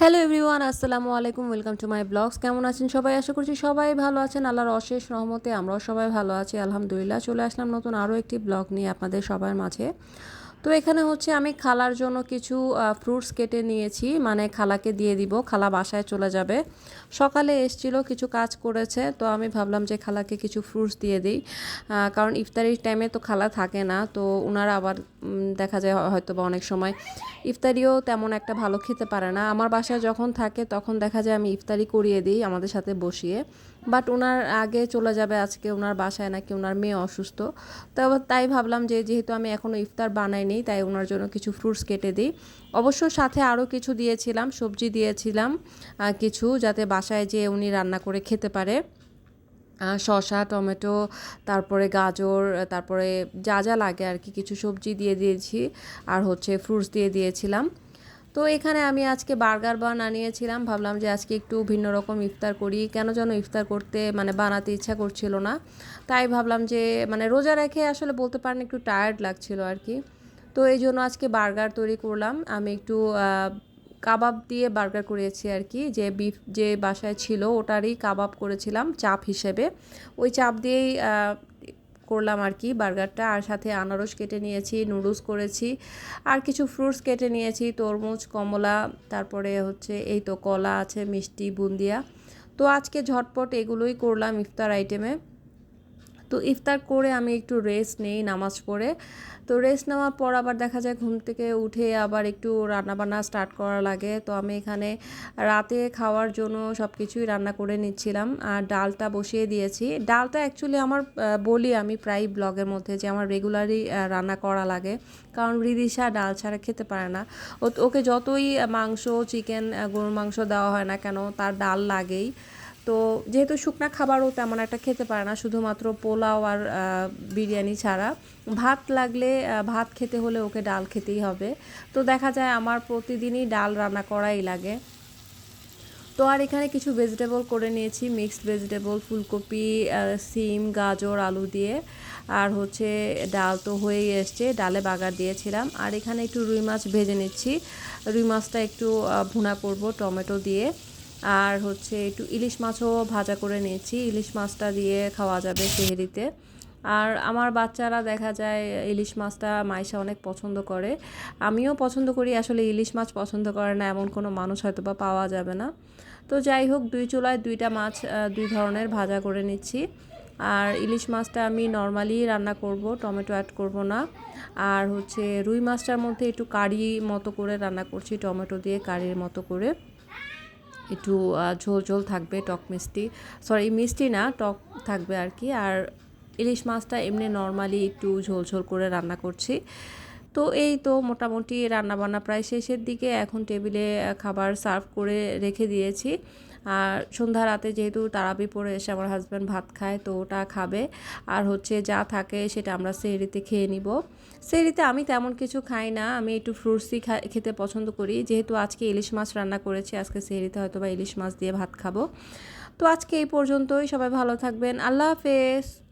Hello everyone আসসালামু আলাইকুম welcome to my blogs কেমন আছেন সবাই? আশা করছি সবাই ভালো আছেন। আল্লাহর অশেষ রহমতে আমরাও সবাই ভালো আছি। আলহামদুলিল্লাহ, চলে আসলাম নতুন আরও একটি ব্লগ নিয়ে আপনাদের সবার মাঝে। তো এখানে হচ্ছে আমি খালার জন্য কিছু ফ্রুটস কেটে নিয়েছি। মানে খালাকে দিয়ে দিব, খালা বাসায় চলে যাবে। সকালে এসছিল, কিছু কাজ করেছে, তো আমি ভাবলাম যে খালাকে কিছু ফ্রুটস দিয়ে দিই। কারণ ইফতারির টাইমে তো খালা থাকে না, তো ওনারা আবার দেখা যায় হয়তো বা অনেক সময় ইফতারিও তেমন একটা ভালো খেতে পারে না। আমার বাসায় যখন থাকে, তখন দেখা যায় আমি ইফতারি করিয়ে দিই আমাদের সাথে বসিয়ে। বাট ওনার আগে চলে যাবে আজকে ওনার বাসায় নাকি ওনার মেয়ে অসুস্থ। তো তাই ভাবলাম যে, যেহেতু আমি এখনও ইফতার বানাইনি তাই ওনার জন্য কিছু ফ্রুটস কেটে দিই। অবশ্য সাথে আরও কিছু দিয়েছিলাম, সবজি দিয়েছিলাম কিছু যাতে বাসায় যেয়ে উনি রান্না করে খেতে পারে। শসা, টমেটো, তারপরে গাজর, তারপরে যা যা লাগে আর কি, কিছু সবজি দিয়ে দিয়েছি আর হচ্ছে ফ্রুটস দিয়ে দিয়েছিলাম। তো এখানে আমি আজকে বার্গার বান আনিয়েছিলাম, ভাবলাম যে আজকে একটু ভিন্ন রকম ইফতার করি। কেন যেন ইফতার করতে মানে বানাতে ইচ্ছা করছিল না। তাই ভাবলাম যে মানে রোজা রেখে আসলে বলতে পারেন একটু টায়ার্ড লাগছিল আর কি। তো এই জন্য আজকে বার্গার তৈরি করলাম। আমি একটু কাবাব দিয়ে বার্গার করেছি আর কি। যে বিফ, যে বাসায় ছিল ওটারই কাবাব করেছিলাম চাপ হিসেবে। ওই চাপ দিয়েই করলাম আর কি বার্গারটা। আর সাথে আনারস কেটে নিয়েছি, নুডলস করেছি। আর কিছু ফ্রুটস কেটে নিয়েছি, তরমুজ, কমলা, তারপরে হচ্ছে এই তো কলা আছে, মিষ্টি, বুন্দিয়া। তো আজকে ঝটপট এগুলোই করলাম ইফতার আইটেমে। তো ইফতার করে আমি একটু রেস্ট নেই নামাজ পড়ে। তো রেস্ট নেওয়ার পর আবার দেখা যায় ঘুম থেকে উঠে আবার একটু রান্নাবান্না স্টার্ট করা লাগে। তো আমি এখানে রাতে খাওয়ার জন্য সব কিছুই রান্না করে নিচ্ছিলাম। আর ডালটা বসিয়ে দিয়েছি। ডালটা অ্যাকচুয়ালি আমার বলি আমি প্রায় ব্লগের মধ্যে যে আমার রেগুলারই রান্না করা লাগে। কারণ রিদিশা ডাল ছাড়া খেতে পারে না। ওকে যতই মাংস চিকেন গরুর মাংস দেওয়া হয় না কেন, তার ডাল লাগেই। তো যেহেতু শুকনা খাবারও তেমন একটা খেতে পারে না, শুধুমাত্র পোলাও আর বিরিয়ানি ছাড়া। ভাত লাগলে ভাত খেতে হলে ওকে ডাল খেতেই হবে। তো দেখা যায় আমার প্রতিদিনই ডাল রান্না করাই লাগে। তো আর এখানে কিছু ভেজিটেবল করে নিয়েছি মিক্সড ভেজিটেবল ফুলকপি সিম, গাজর, আলু দিয়ে। আর হচ্ছে ডাল তো হয়েই এসছে, ডালে বাগার দিয়েছিলাম। আর এখানে একটু রুই মাছ ভেজে নিচ্ছি। রুই মাছটা একটু ভুনা করব টমেটো দিয়ে। আর হচ্ছে একটু ইলিশ মাছও ভাজা করে নিয়েছি। ইলিশ মাছটা দিয়ে খাওয়া যাবে সেহেরিতে। আর আমার বাচ্চারা দেখা যায় ইলিশ মাছটা মাইশা অনেক পছন্দ করে। আমিও পছন্দ করি, আসলে ইলিশ মাছ পছন্দ করে না, এমন কোনো মানুষ হয়তো বা পাওয়া যাবে না। তো যাই হোক, দুই চুলায় দুইটা মাছ দুই ধরনের ভাজা করে নিচ্ছি। আর ইলিশ মাছটা আমি নর্মালি রান্না করব, টমেটো অ্যাড করব না। আর হচ্ছে রুই মাছটার মধ্যে একটু কারি মতো করে রান্না করছি, টমেটো দিয়ে কারির মতো করে। একটু ঝোল ঝোল থাকবে, টক মিষ্টি। সরি মিষ্টি না, টক থাকবে আর কি। আর ইলিশ মাছটা এমনি নর্মালি একটু ঝোল ঝোল করে রান্না করছি। তো এই তো মোটামুটি রান্নাবান্না প্রায় শেষের দিকে এখন টেবিলে খাবার সার্ভ করে রেখে দিয়েছি। আর সন্ধ্যা রাতে যেহেতু তারাবি পরে এসে আমার হাজব্যান্ড ভাত খায়, তো ওটা খাবে। আর হচ্ছে যা থাকে সেটা আমরা সেহরিতে খেয়ে নিব। সেহরিতে আমি তেমন কিছু খাই না, আমি একটু ফ্রুটসই খেতে পছন্দ করি। যেহেতু আজকে ইলিশ মাছ রান্না করেছি, আজকে সেহরিতে হয়তো বা ইলিশ মাছ দিয়ে ভাত খাব। তো আজকে এই পর্যন্তই, সবাই ভালো থাকবেন, আল্লাহ হাফেজ।